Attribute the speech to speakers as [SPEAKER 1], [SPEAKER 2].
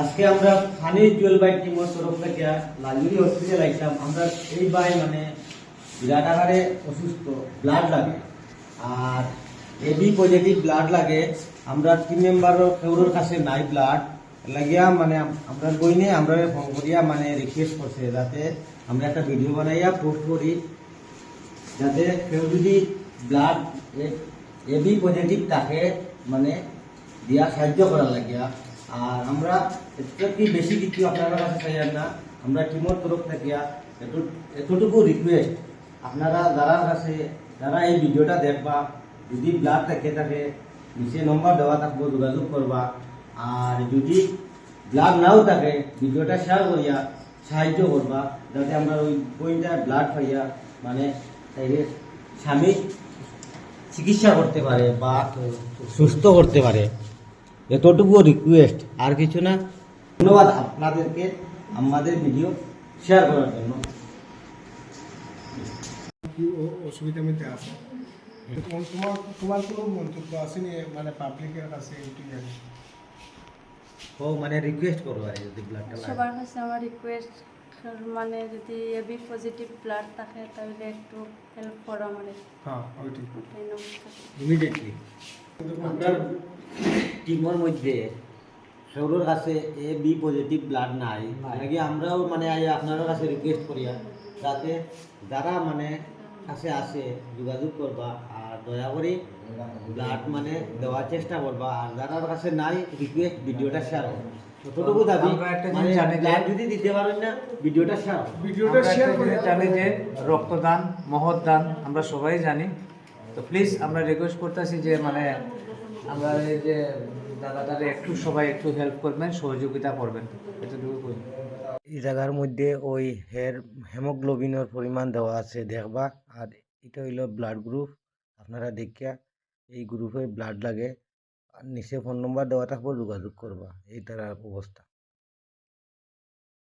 [SPEAKER 1] আজকে আমরা funny Jewel by টিমের তরফ থেকে লালগুড়ি হসপিটাল আইতাম আমরা এই ভাই মানে বিরাট আকারে অসুস্থ ব্লাড লাগে। আর এবি পজিটিভ ব্লাড লাগে। আমরা টিম মেম্বারও কেউর কাছে নাই ব্লাড লাগিয়া মানে আমরা বইনে আমরা ফোন করিয়া মানে রিকোয়েস্ট করছে যাতে আমরা একটা ভিডিও বানাইয়া পোস্ট করি। যাতে কেউ যদি ব্লাড এবি পজিটিভ থাকে মানে দিয়া সাহায্য করার লাগিয়া। আর আমরা কি বেশি কিছু আপনারা কাছে চাই না, আমরা টিমের তরফ থেকে এত- এতটুকু রিকোয়েস্ট আপনারা যারা কাছে যারা এই ভিডিওটা দেখবা, যদি ব্লাড থাকে থাকে নিচে নম্বর দেওয়া থাকব, যোগাযোগ করবা। আর যদি ব্লাড নাও থাকে, ভিডিওটা শেয়ার করিয়া সাহায্য করবা, যাতে আমরা ওই বইটা ব্লাড পাইয়া মানে স্বামী চিকিৎসা করতে পারে বা সুস্থ করতে পারে। এতটুকু রিকোয়েস্ট আর কিছু না। ধন্যবাদ আপনাদেরকে আমাদের ভিডিও শেয়ার করার জন্য।
[SPEAKER 2] মধ্যে আছে? তোমার কোনো মন্তব্য আসেনি মানে পাবলিকের কাছে
[SPEAKER 1] ও মানে রিকোয়েস্ট করব আর যদি ব্লাডটা লাগে।
[SPEAKER 3] সবার কাছে আমার রিকোয়েস্ট মানে যদি এবি পজিটিভ ব্লাড থাকে তাহলে একটু হেল্প করো মানে
[SPEAKER 2] হ্যাঁ
[SPEAKER 1] ইমিডিয়েটলি টিমের মধ্যে সৌরর কাছে এ বি পজিটিভ ব্লাড নাই। লাগে আমরাও মানে আই আপনার কাছে রিকোয়েস্ট করিয়া যাতে যারা মানে কাছে আসে যোগাযোগ করবা আর দয়া করে ব্লাড মানে দেওয়ার চেষ্টা করবা। আর যারা কাছে নাই রিকোয়েস্ট ভিডিওটা শেয়ার করবা যতটুকু দাবি
[SPEAKER 4] আমরা একটা জিনিস
[SPEAKER 1] মানে
[SPEAKER 4] জানি যে-
[SPEAKER 1] blood যদি দিতে পারেন না ভিডিওটা শেয়ার
[SPEAKER 2] ভিডিওটা
[SPEAKER 4] আমরা
[SPEAKER 2] শেয়ার
[SPEAKER 4] একটা
[SPEAKER 2] করে
[SPEAKER 4] জিনিস জানি যে রক্তদান মহৎ দান আমরা সবাই জানি। তো প্লিজ আমরা রিকোয়েস্ট করতেছি যে মানে আমরা এই যে দাদাটারে একটু সবাই একটু হেল্প করবেন, সহযোগিতা করবেন, এতটুকু কই
[SPEAKER 1] এই জায়গার মধ্যে ওই হের হেমোগ্লোবিনের পরিমাণ দেওয়া আছে, দেখবা। আর এটা হইল ব্লাড গ্রুপ আপনারা দেখিয়া এই গ্রুপে ব্লাড লাগে। আর নিচে ফোন নম্বর দেওয়া থাকব, যোগাযোগ করবা, এই তার অবস্থা।